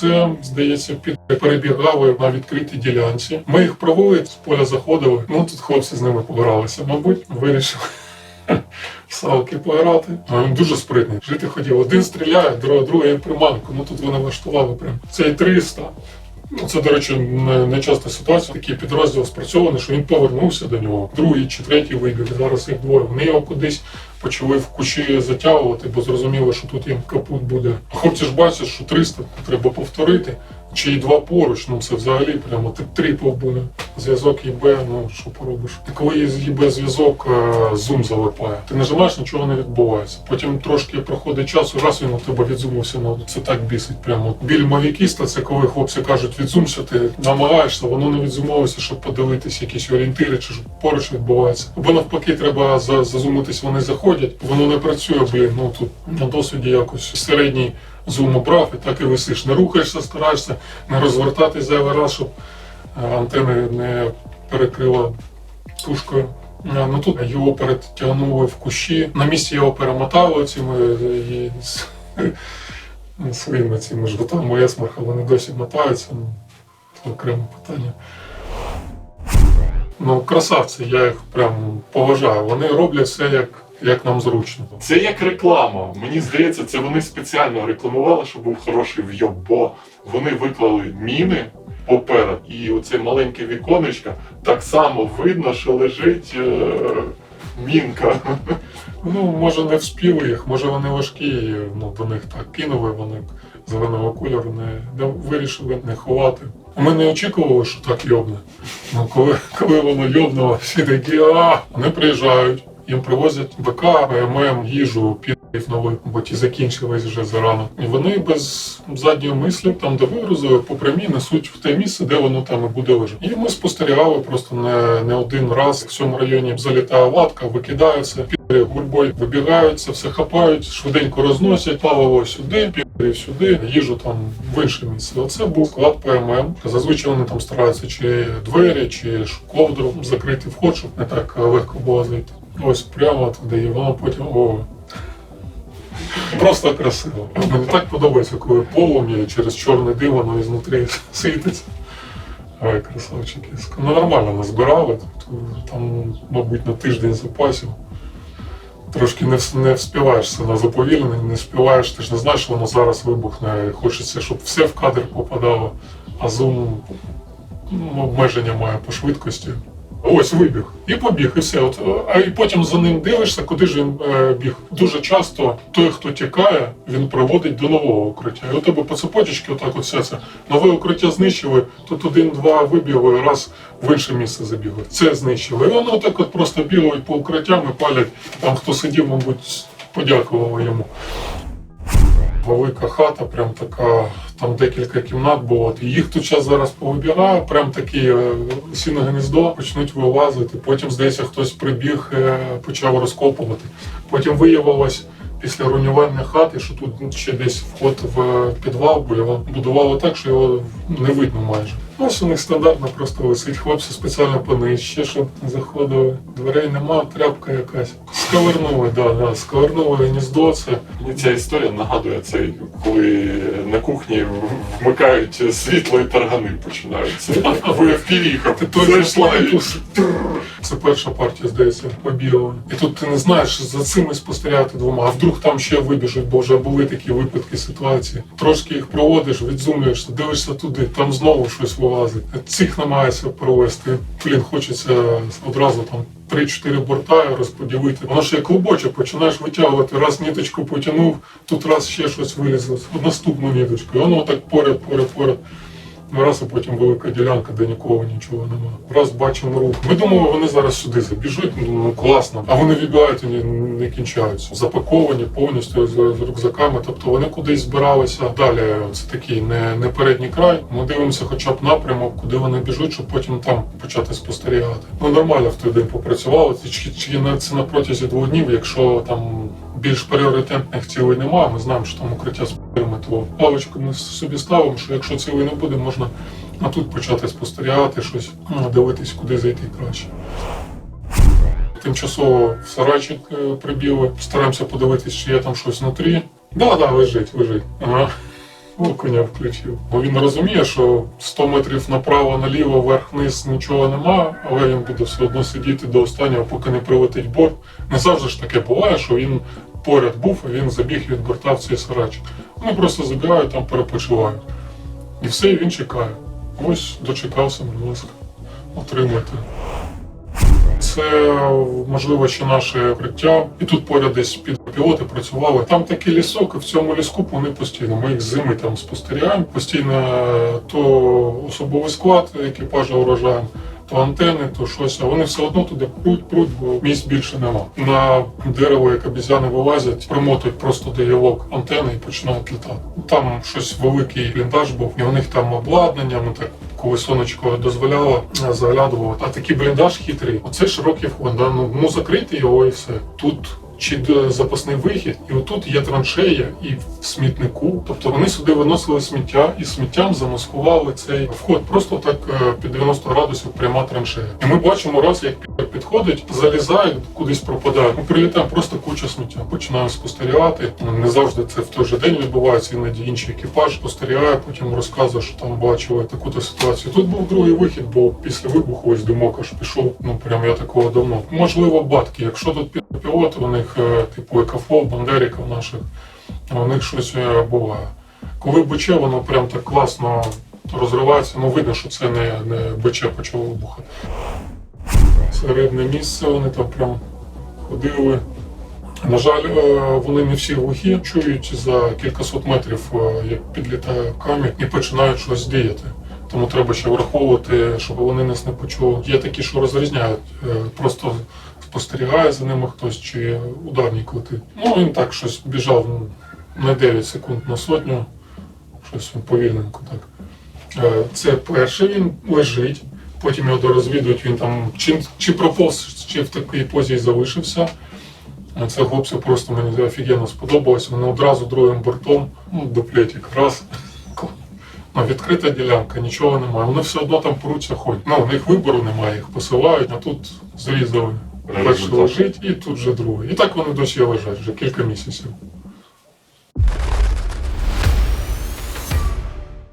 Це, здається, під перебігали на відкритій ділянці. Ми їх провели, з поля заходили. Ну тут хлопці з ними погралися, мабуть, вирішили. Салки пограти. Він дуже спритний. Жити хотів. Один стріляє, друг- другий приманку. Ну тут вони влаштували прям. Цей 300. Ну, це, до речі, не, не часта ситуація. Такий підрозділ спрацьований, що він повернувся до нього. Другий чи третій вибіг. Зараз їх двоє. Вони його кудись почали в кучі затягувати, бо зрозуміло, що тут їм капут буде. Хлопці ж бачать, що 300 треба повторити. Чи й два поруч, ну це взагалі прямо три повбуне. Зв'язок ЄБ, ну що поробиш. І коли ЄБ зв'язок, е, зум залипає. Ти нажимаєш, нічого не відбувається. Потім трошки проходить час, раз він у тебе відзумився, ну це так бісить. Прямо біль мавікіста, це коли хлопці кажуть відзумся, ти намагаєшся, воно не відзумовується, щоб подивитися якісь орієнтири, чи ж поруч відбувається. Або навпаки, треба за- зазумитись, вони заходять, воно не працює, блін. Ну тут на досвіді якось середній зум обрав, і так і висиш. Не рухаєшся, стараєшся не розвертатись зайвий раз, щоб е, антени не перекрила тушкою. Ну тут його перетягнули в кущі. На місці його перемотали цими е, і з- своїми цими жгутами есмарха. Вони досі мотаються. Ну, це окреме питання. Ну, красавці, я їх прям поважаю. Вони роблять все як, як нам зручно. Це як реклама. Мені здається, це вони спеціально рекламували, щоб був хороший вйоб, бо вони виклали міни поперед, і оце маленьке віконечко так само видно, що лежить е, мінка. Ну, може, не вспіли їх, може вони важкі, ну, до них так кинули, вони зеленого кольору не, не вирішили не ховати. Ми не очікували, що так йобне. Ну, коли, коли воно йобнуло, всі такі, а вони приїжджають, їм привозять БК, БММ, їжу, підів нових, бо ті закінчились вже зарано. І вони без задньої мислі, там де вигрузили, по прямій несуть в те місце, де воно там і буде лежати. І ми спостерігали просто не, не один раз. В цьому районі залітає латка, викидається, підри гурбой вибігаються, все хапають, швиденько розносять, паливо сюди, підрів сюди, їжу там в інше місце. Оце був склад ПММ. Зазвичай вони там стараються чи двері, чи ковдру закрити вход, щоб не так легко було зайти. Ось прямо туди, і воно потім о. Просто красиво. Мені так подобається, коли полум'я через чорний дим воно ізнутрі світиться. Ой, красавчики. Ну нормально назбирали. Тобто, там, мабуть, на тиждень запасів. Трошки не, не вспіваєш все на заповільнення, не вспіваєш, ти ж не знаєш, що воно зараз вибухне. Хочеться, щоб все в кадр попадало, а зум ну, обмеження має по швидкості. Ось вибіг і побіг, і все. От, е, а і потім за ним дивишся, куди ж він е, біг. Дуже часто той, хто тікає, він приводить до нового укриття. І у тебе по цепочечки, отак от все це. Нове укриття знищили, тут один-два вибігли, раз в інше місце забігли. Це знищили. І воно так от просто бігають по укриттям і палять. Там хто сидів, мабуть, подякували йому. Велика хата, прям така, там декілька кімнат було. Їх тут час зараз повибігає, прям такі е, сіне гніздо, почнуть вилазити. Потім, здається, хтось прибіг, е, почав розкопувати. Потім виявилось після руйнування хати, що тут ще десь вход в підвал, бо його будували так, що його не видно майже. Ось у них стандартно просто висить. Хлопці спеціально понижче, щоб не заходили. Дверей нема, тряпка якась. Сковернули, да, да, сковернули гніздо. Це Мені ця історія нагадує цей, коли на кухні вмикають світло і таргани починаються. Ви впівіха, Ти точно зайшла і. Це перша партія, здається, побігла. І тут ти не знаєш за цими спостерігати двома, а вдруг там ще вибіжуть, бо вже були такі випадки ситуації. Трошки їх проводиш, відзумлюєшся, дивишся туди, там знову щось вилазить. Цих намагається провести. Блін, хочеться одразу там. Три-чотири борта розподілити. Воно ще як клубочок, починаєш витягувати, раз ніточку потягнув, тут раз ще щось вилізло, наступну ніточку. І воно так поряд, поряд, поряд. Ну, раз, а потім велика ділянка, де нікого нічого нема. Раз бачимо рух. Ми думали, вони зараз сюди забіжуть, ну класно. А вони відбігають і не, не кінчаються. Запаковані повністю з, рюкзаками. Тобто вони кудись збиралися. Далі це такий не, не передній край. Ми дивимося хоча б напрямок, куди вони біжуть, щоб потім там почати спостерігати. Ну нормально в той день попрацювали. Чи, чи на це на протязі двох днів, якщо там більш пріоритетних цілей немає, ми знаємо, що там укриття з то паличку ми собі ставимо, що якщо цілей не буде, можна а тут почати спостерігати щось, ну, дивитись, куди зайти краще. Тимчасово в сарайчик е, прибіли, стараємося подивитись, чи є там щось внутрі. Да, да, лежить, лежить. Ага. Окуня включив. Бо він розуміє, що 100 метрів направо, наліво, вверх-вниз нічого нема, але він буде все одно сидіти до останнього, поки не прилетить борт. Не завжди ж таке буває, що він поряд був, і він забіг і відбортав цей сарач. Вони просто забігають, там перепочивають. І все, і він чекає. Ось дочекався, будь ласка, отримуйте. Це можливо ще наше укриття. І тут поряд десь під пілоти працювали. Там такий лісок, і в цьому ліску вони постійно. Ми їх зими там спостерігаємо. Постійно то особовий склад екіпажа урожаєм, то антени, то щось. А вони все одно туди пруть, пруть, бо місць більше нема. На дерево, як обізяни вилазять, примотують просто до гілок антени і починають літати. Там щось великий бліндаж був, і у них там обладнання, ми так. Коли сонечко дозволяло, заглядувати. А такий бліндаж хитрий. Оце широкий фон, Да? Ну, ну закрити його і все. Тут чи д- запасний вихід, і отут є траншея і в смітнику. Тобто вони сюди виносили сміття і сміттям замаскували цей вход. Просто так е, під 90 градусів пряма траншея. І ми бачимо раз, як пі- підходить, залізає, кудись пропадає. Ми прилітаємо просто куча сміття. Починаємо спостерігати. Ну, Не завжди це в той же день відбувається, іноді інший екіпаж спостерігає, потім розказує, що там бачили таку-то ситуацію. Тут був другий вихід, бо після вибуху ось димок аж пішов. Ну прям я такого давно. Можливо, батки. Якщо тут пі- пілоти, у них е, типу екафлов, бандериків наших, у них щось е, буває. Коли БЧ, воно прям так класно розривається, ну видно, що це не, не БЧ почало вибухати. Середне місце, вони там прям ходили. На жаль, е, вони не всі глухі, чують за кількасот метрів, як підлітає камінь і починають щось діяти. Тому треба ще враховувати, щоб вони нас не почули. Є такі, що розрізняють, просто спостерігає за ними хтось чи ударник летить. Ну він так щось біжав ну, на 9 секунд на сотню, щось він повільненько так. Е, Це перший він лежить, потім його дорозвідують, він там чи, чи проповз, чи в такій позі залишився. Це хлопцю просто мені офігенно сподобалось. Вони одразу другим бортом, ну, дуплетик, раз. Ну, відкрита ділянка, нічого немає. Вони все одно там пруться ходять. Ну, у них вибору немає, їх посилають, а тут зрізали. Перший лежить і тут же другий. І так вони досі лежать вже кілька місяців.